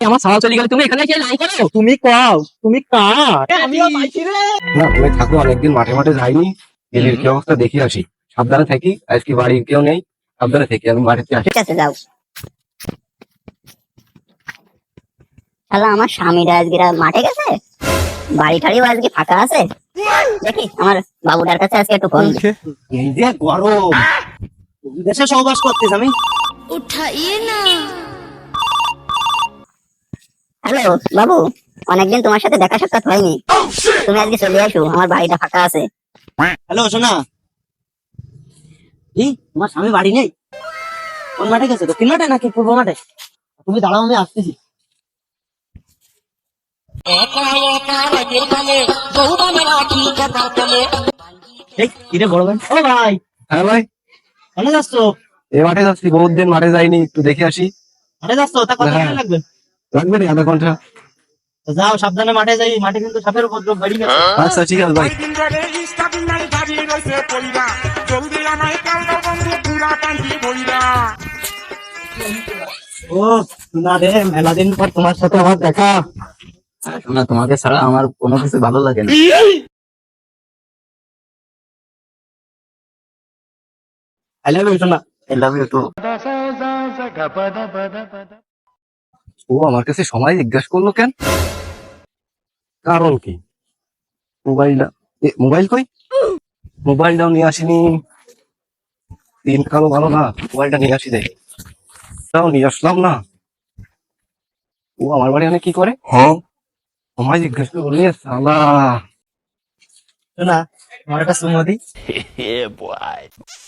আমার চলে তুমি এখানে অনেকদিন মাঠে মাঠে কি অবস্থা আসি। থাকি আজকে বাড়ির কেউ নেই বাড়িতে যাও। আমার স্বামীরা আজকে মাঠে গেছে? বাড়ি টাড়িও আজকে ফাঁকা আছে? দেখি আমার বাবুটার কাছে আজকে একটু ফোন এই গরম। দেশে সহবাস করতেছ আমি। না। হ্যালো বাবু অনেকদিন তোমার সাথে দেখা সাক্ষাৎ হয়নি। তুমি আজকে চলে আসো আমার বাড়িটা ফাঁকা আছে। হ্যালো শোনা এই তোমার স্বামী বাড়ি নেই? কোন মাঠে গেছে? দক্ষিণ মাঠে নাকি পূর্ব মাঠে? তুমি দাঁড়াও আমি আসতেছি। বড় ভাই? ও ভাই। হ্যাঁ ভাই। কেন যাচ্ছ এ মাঠে যাচ্ছি বহুত দিন মাঠে যাইনি একটু দেখে আসি। মাঠে যাচ্ছ? তা কত হ্যাঁ। লাগবে? লাগবে আধা ঘণ্টা? যাও সাবধানে মাঠে যাই মাঠে কিন্তু সাপের উপদ্রব বেড়ে গেছে। আচ্ছা ঠিক আছে ভাই জলদি আমায় বন্ধু পুরা বইরা ও না রে মেলা দিন পর তোমার সাথে আমার দেখা। শোনা তোমাকে ছাড়া আমার কোনো কিছু ভালো লাগে না। আই লাভ ইউ শোনা। আই লাভ ইউ টু ও আমার কাছে সময় জিজ্ঞাসা করল কেন? কারণ কি? মোবাইলটা মোবাইল কই? মোবাইলটাও নিয়ে আসিনি। দিন কালো ভালো না মোবাইলটা নিয়ে আসি দেখি তাও নিয়ে আসলাম না। ও আমার বাড়ি অনেক কি করে? হ্যাঁ। সময় জিজ্ঞাসা করলে সালা না আমার একটা সুমতি।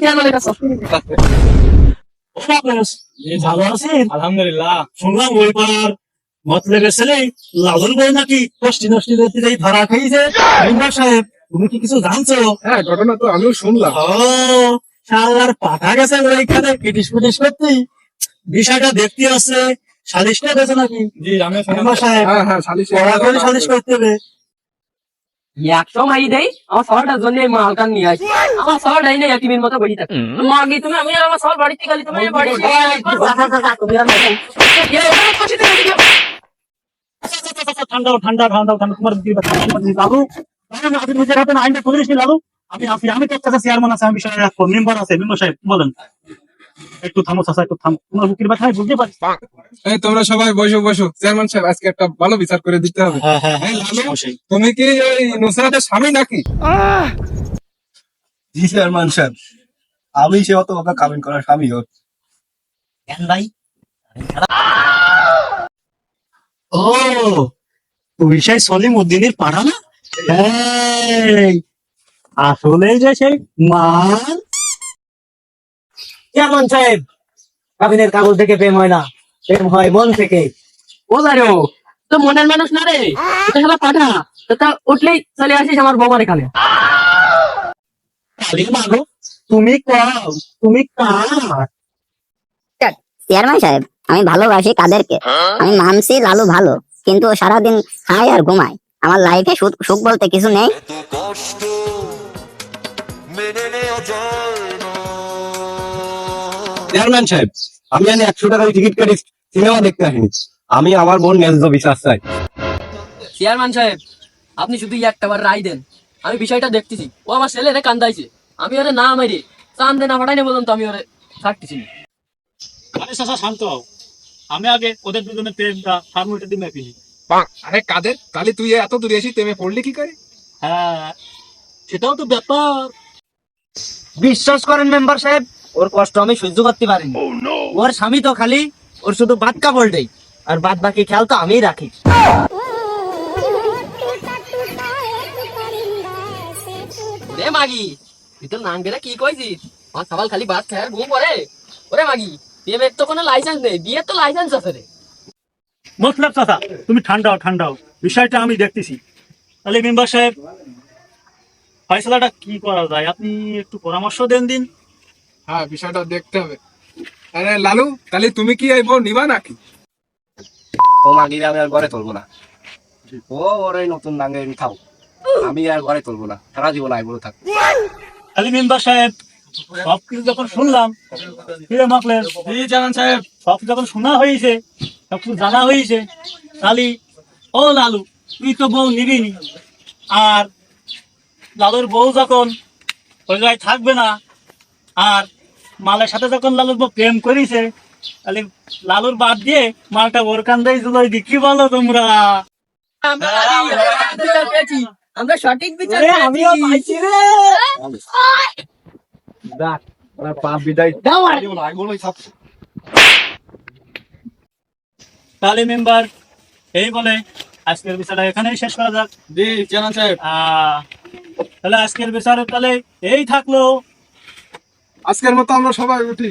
খেয়াল করে কাছে ও আপনাস, এই ভালো আছেন আলহামদুলিল্লাহ। শুনলাম ওই পাড়ার মতলেবের ছেলে লালন বই নাকি কষ্টি নষ্টি করতে যাই ধরা খাইছে সাহেব তুমি কি কিছু জানছো? হ্যাঁ ঘটনা তো আমিও শুনলাম। ও শালার পাঠা গেছে ওইখানে করতে। বিষয়টা দেখতে আসছে সালিশটা গেছে নাকি? জি আমি সাহেব হ্যাঁ হ্যাঁ সালিশ সালিশ করতে হবে। একশো মাই দেই আমার শহরটার জন্য মালকান নিয়ে আসি। আমার শহরটাই নেই টিভির মতো বসে থাকে। মাগি তুমি আমি আর আমার শহর বাড়িতে গেলি তুমি বাড়ি বসে। থেকে গেলি। ঠান্ডা ঠান্ডা ঠান্ডা ঠান্ডা তোমার লালু আপনি নিজের হাতে আইনটা করে লালু? আমি আমি তো চেয়ারম্যান আছে আমি বিষয়ে রাখব মেম্বার আছে মেম্বার সাহেব বলেন। একটু থামো চাচা একটু থামো। তোমার বুকির ব্যথা আমি বুঝতে পারি এই তোমরা সবাই বসো বসো। চেয়ারম্যান সাহেব আজকে একটা ভালো বিচার করে দিতে হবে। হ্যাঁ হ্যাঁ লালু, তুমি কি ওই নুসরাতের স্বামী নাকি? জি চেয়ারম্যান সাহেব। আমি সে অত ওকে কামিন করার স্বামী হোক কেন ভাই? ও তুই সেই সলিম উদ্দিনের পাড়া না? আসলে যে সেই মাল কেমন সাহেব কাবিনের কাগজ থেকে প্রেম হয় না প্রেম হয় মন থেকে। ও জানো তো মনের মানুষ না রে? এটা পাঠা তো তা উঠলেই চলে আসিস আমার বৌমার এখানে। তুমি কও তুমি কার? চেয়ারম্যান সাহেব আমি ভালোবাসি কাদেরকে। আমি মানছি লালু ভালো কিন্তু ও সারাদিন খায় আর ঘুমায়। আমার লাইফে সুখ বলতে কিছু নেই। কষ্ট মেনে নেওয়া যায়। না চেয়ারম্যান সাহেব আমি জানি একশো টাকার টিকিট কাটি সিনেমা দেখতে আসিনি। আমি আমার বোন ন্যায্য বিচার চাই চেয়ারম্যান সাহেব আপনি শুধু একটা বার রায় দেন। আমি বিষয়টা দেখতেছি। ও আমার ছেলে রে কান্দাইছে। আমি ওরে না মারি চান দে না ফাটাই না বলুন তো আমি ওরে না। আরে চাচা শান্ত হও। আমি আগে ওদের দুজনের প্রেমটা ফার্মুলেটে দিয়ে মেপিনি আরে কাদের? কালি তুই এত দূরে এসি তেমে পড়লি কি করে? হ্যাঁ সেটাও তো ব্যাপার। বিশ্বাস করেন মেম্বার সাহেব ওর কষ্ট আমি সহ্য করতে পারিনি। ওর স্বামী তো খালি ওর শুধু বাদ কাপড় দেয়। আর বাদ বাকি খেয়াল তো আমিই রাখি। রে মাগি তুই তো নাঙ্গেরা কি কইছিস? আমার সবাল খালি ভাত খায় ঘুম পড়ে। ওরে মাগি বিয়ে তো কোনো লাইসেন্স নেই বিয়ের তো লাইসেন্স আছে রে। মতলব চাচা তুমি ঠান্ডাও ঠান্ডাও বিষয়টা আমি দেখতেছি। তাহলে মেম্বার সাহেব ফয়সলাটা কি করা যায়? আপনি একটু পরামর্শ দেন দিন। হ্যাঁ বিষয়টা দেখতে হবে। আরে লালু তাহলে তুমি কি এই বউ নিবা নাকি? ও মাগিরে আমি আর ঘরে তুলবো না। ও ওর এই নতুন নাঙ্গে খাও আমি আর ঘরে তুলবো না। সারা জীবন আইবুড়ো থাকব। তাহলে মেম্বার সাহেব সব কিছু যখন শুনলাম ফিরে মাকলেন চেয়ারম্যান সাহেব। সব যখন শোনা হয়েছে সব কিছু জানা হয়েছে তাহলে ও লালু তুই তো বউ নিবি নি। আর লালুর বউ যখন ওই জায়গায় থাকবে না আর মালের সাথে যখন লালুর প্রেম করেছে তাহলে লালুর বাদ দিয়ে মালটা ওর কান্দাই জুলাই দি কি বলো তোমরা? আমরা বিচার সঠিক বিচার আমিও পাইছি রে। পাপ বিদায়। দাও আর। তাহলে মেম্বার এই বলে আজকের বিচারটা এখানেই শেষ করা যাক। জি সাহেব। তাহলে আজকের বিচারে তাহলে এই থাকল। আজকের মতো আমরা সবাই উঠি।